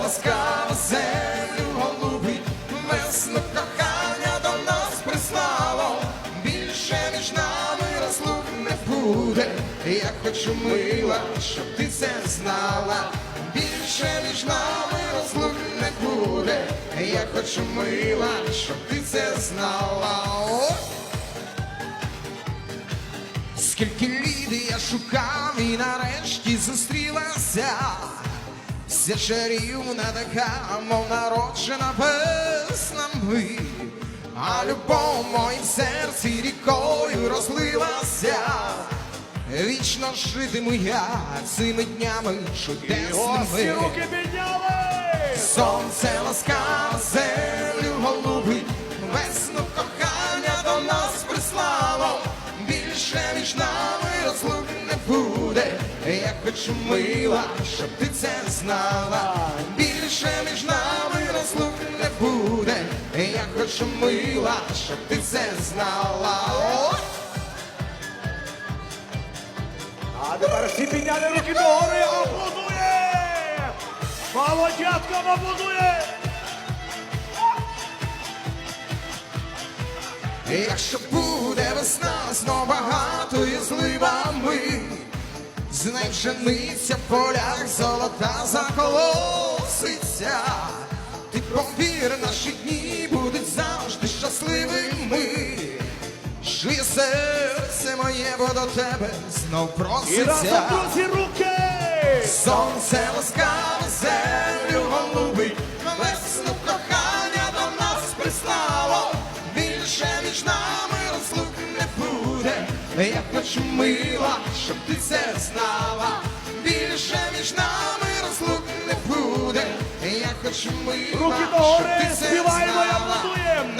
Ласкава землю голубить, весну кохання до нас прислало, більше між нами не буде. Я хочу мила, щоб ти це знала. Більше між нами розлук не буде. Я хочу мила, щоб ти це знала. Скільки літ я шукав і нарешті зустрілася. Вся чарівна така, мов народжена веснами, а любов в моїм серці рікою розлилася. Вічно житиму я цими днями чудесними. Сонце ласкаве Я хочу мила, щоб ти це знала. Більше між нами розлук не буде. Я хочу мила, щоб ти це знала. О! А тепер всі підняли руки догори, аплодує! Молодятка аплодує! Якщо буде весна знов багато і зливами, з нею пшениця в полях золота заколоситься. Ти повір, наші дні будуть завжди щасливими. Жиє серце моє, бо до тебе знов І проситься. друзі, руки! Сонце ласкаве Я хочу мила, щоб ти це знала. Більше між нами розлук не буде. Я хочу мила, Руки щоб догори! ти це Співаємо і знала. аплодуємо!